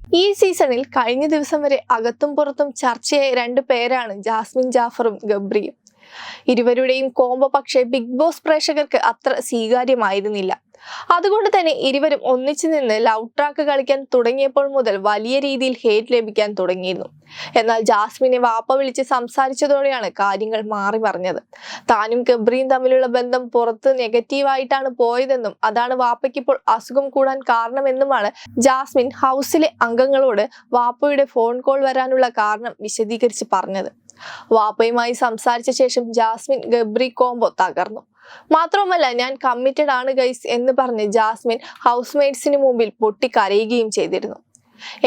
ഈ സീസണിൽ കഴിഞ്ഞ ദിവസം വരെ അകത്തും പുറത്തും ചർച്ചയായ രണ്ട് പേരാണ് ജാസ്മിൻ ജാഫറും ഗബ്രിയും. ഇരുവരുടെയും കോംബോ പക്ഷേ ബിഗ് ബോസ് പ്രേക്ഷകർക്ക് അത്ര സ്വീകാര്യമായിരുന്നില്ല. അതുകൊണ്ട് തന്നെ ഇരുവരും ഒന്നിച്ചു നിന്ന് ലവ് ട്രാക്ക് കളിക്കാൻ തുടങ്ങിയപ്പോൾ മുതൽ വലിയ രീതിയിൽ ഹേറ്റ് ലഭിക്കാൻ തുടങ്ങിയിരുന്നു. എന്നാൽ ജാസ്മിനെ വാപ്പ വിളിച്ച് സംസാരിച്ചതോടെയാണ് കാര്യങ്ങൾ മാറി പറഞ്ഞത് താനും ഗബ്രിയും തമ്മിലുള്ള ബന്ധം പുറത്ത് നെഗറ്റീവായിട്ടാണ് പോയതെന്നും അതാണ് വാപ്പയ്ക്ക് ഇപ്പോൾ അസുഖം കൂടാൻ കാരണമെന്നുമാണ് ജാസ്മിൻ ഹൗസിലെ അംഗങ്ങളോട് വാപ്പയുടെ ഫോൺ കോൾ വരാനുള്ള കാരണം വിശദീകരിച്ച് പറഞ്ഞത്. വാപ്പയുമായി സംസാരിച്ച ശേഷം ജാസ്മിൻ ഗബ്രി കോംബോ തകർന്നു. മാത്രവുമല്ല ഞാൻ കമ്മിറ്റഡ് ആണ് ഗൈസ് എന്ന് പറഞ്ഞ് ജാസ്മിൻ ഹൗസ് മെയ്റ്റ്സിന് മുമ്പിൽ പൊട്ടിക്കരയുകയും ചെയ്തിരുന്നു.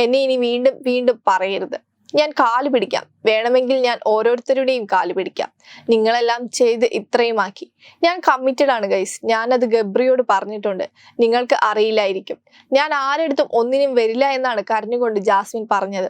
എന്നെ ഇനി വീണ്ടും വീണ്ടും പറയരുത്. ഞാൻ കാൽ പിടിക്കാം. വേണമെങ്കിൽ ഞാൻ ഓരോരുത്തരുടെയും കാൽ പിടിക്കാം. നിങ്ങളെല്ലാം ചെയ്ത് ഇത്രയുമാക്കി ഞാൻ കമ്മിറ്റഡ് ആണ് ഗൈസ് ഞാനത് ഗബ്രിയോട് പറഞ്ഞിട്ടുണ്ട്. നിങ്ങൾക്ക് അറിയില്ലായിരിക്കും. ഞാൻ ആരെടുത്തും ഒന്നിനും വരില്ല എന്നാണ് കരഞ്ഞുകൊണ്ട് ജാസ്മിൻ പറഞ്ഞത്.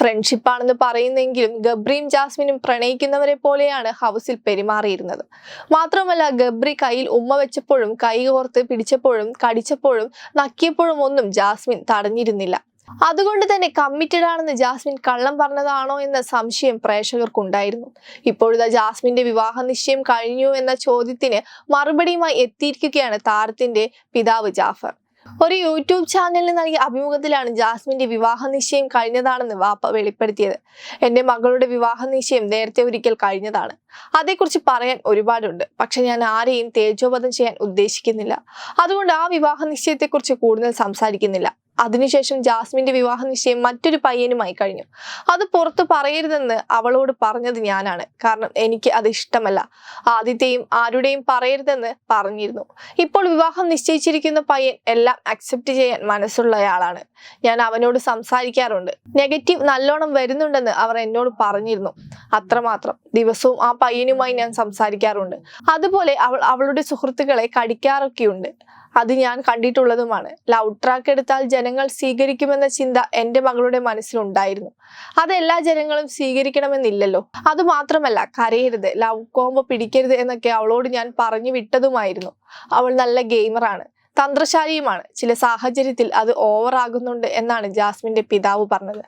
ഫ്രണ്ട്ഷിപ്പാണെന്ന് പറയുന്നെങ്കിലും ഗബ്രിയും ജാസ്മിനും പ്രണയിക്കുന്നവരെ പോലെയാണ് ഹൗസിൽ പെരുമാറിയിരുന്നത്. മാത്രമല്ല ഗബ്രി കയ്യിൽ ഉമ്മ വെച്ചപ്പോഴും കൈ കോർത്ത് പിടിച്ചപ്പോഴും കടിച്ചപ്പോഴും നക്കിയപ്പോഴും ഒന്നും ജാസ്മിൻ തടഞ്ഞിരുന്നില്ല. അതുകൊണ്ട് തന്നെ കമ്മിറ്റഡ് ആണെന്ന് ജാസ്മിൻ കള്ളം പറഞ്ഞതാണോ എന്ന സംശയം പ്രേക്ഷകർക്കുണ്ടായിരുന്നു. ഇപ്പോഴത്തെ ജാസ്മിന്റെ വിവാഹ നിശ്ചയം കഴിഞ്ഞു എന്ന ചോദ്യത്തിന് മറുപടിയുമായി എത്തിയിരിക്കുകയാണ് താരത്തിന്റെ പിതാവ് ജാഫർ. ഒരു യൂട്യൂബ് ചാനലിന് നൽകിയ അഭിമുഖത്തിലാണ് ജാസ്മിന്റെ വിവാഹ നിശ്ചയം കഴിഞ്ഞതാണെന്ന് വാപ്പ വെളിപ്പെടുത്തിയത്. എന്റെ മകളുടെ വിവാഹ നിശ്ചയം നേരത്തെ ഒരിക്കൽ കഴിഞ്ഞതാണ്. അതേക്കുറിച്ച് പറയാൻ ഒരുപാടുണ്ട്. പക്ഷെ ഞാൻ ആരെയും തേജോവധം ചെയ്യാൻ ഉദ്ദേശിക്കുന്നില്ല. അതുകൊണ്ട് ആ വിവാഹ നിശ്ചയത്തെക്കുറിച്ച് കൂടുതൽ സംസാരിക്കുന്നില്ല. അതിനുശേഷം ജാസ്മിന്റെ വിവാഹ നിശ്ചയം മറ്റൊരു പയ്യനുമായി കഴിഞ്ഞു. അത് പുറത്ത് പറയരുതെന്ന് അവളോട് പറഞ്ഞത് ഞാനാണ്. കാരണം എനിക്ക് അത് ഇഷ്ടമല്ല. ആദ്യത്തെയും ആരുടെയും പറയരുതെന്ന് പറഞ്ഞിരുന്നു. ഇപ്പോൾ വിവാഹം നിശ്ചയിച്ചിരിക്കുന്ന പയ്യൻ എല്ലാം അക്സെപ്റ്റ് ചെയ്യാൻ മനസ്സുള്ളയാളാണ്. ഞാൻ അവനോട് സംസാരിക്കാറുണ്ട്. നെഗറ്റീവ് നല്ലോണം വരുന്നുണ്ടെന്ന് അവർ എന്നോട് പറഞ്ഞിരുന്നു. അത്രമാത്രം. ദിവസവും ആ പയ്യനുമായി ഞാൻ സംസാരിക്കാറുണ്ട്. അതുപോലെ അവൾ അവളുടെ സുഹൃത്തുക്കളെ കടിക്കാറൊക്കെയുണ്ട്. അത് ഞാൻ കണ്ടിട്ടുള്ളതുമാണ്. ലവ് ട്രാക്ക് എടുത്താൽ ജനങ്ങൾ സ്വീകരിക്കുമെന്ന ചിന്ത എന്റെ മകളുടെ മനസ്സിലുണ്ടായിരുന്നു. അത് എല്ലാ ജനങ്ങളും സ്വീകരിക്കണമെന്നില്ലല്ലോ. അത് മാത്രമല്ല കരയരുത്. ലവ് കോംബോ പിടിക്കരുത് എന്നൊക്കെ അവളോട് ഞാൻ പറഞ്ഞു വിട്ടതുമായിരുന്നു. അവൾ നല്ല ഗെയിമറാണ് തന്ത്രശാലിയുമാണ്. ചില സാഹചര്യത്തിൽ അത് ഓവറാകുന്നുണ്ട് എന്നാണ് ജാസ്മിന്റെ പിതാവ് പറഞ്ഞത്.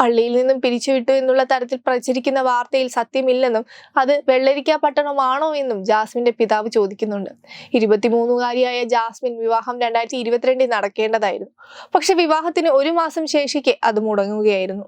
പള്ളിയിൽ നിന്നും പിരിച്ചുവിട്ടു എന്നുള്ള തരത്തിൽ പ്രചരിക്കുന്ന വാർത്തയിൽ സത്യമില്ലെന്നും അത് വെള്ളരിക്ക പട്ടണമാണോ എന്നും ജാസ്മിന്റെ പിതാവ് ചോദിക്കുന്നുണ്ട്. ഇരുപത്തിമൂന്നുകാരിയായ ജാസ്മിൻ വിവാഹം രണ്ടായിരത്തി ഇരുപത്തിരണ്ടിൽ നടക്കേണ്ടതായിരുന്നു. പക്ഷെ വിവാഹത്തിന് ഒരു മാസം ശേഷിക്കെ അത് മുടങ്ങുകയായിരുന്നു.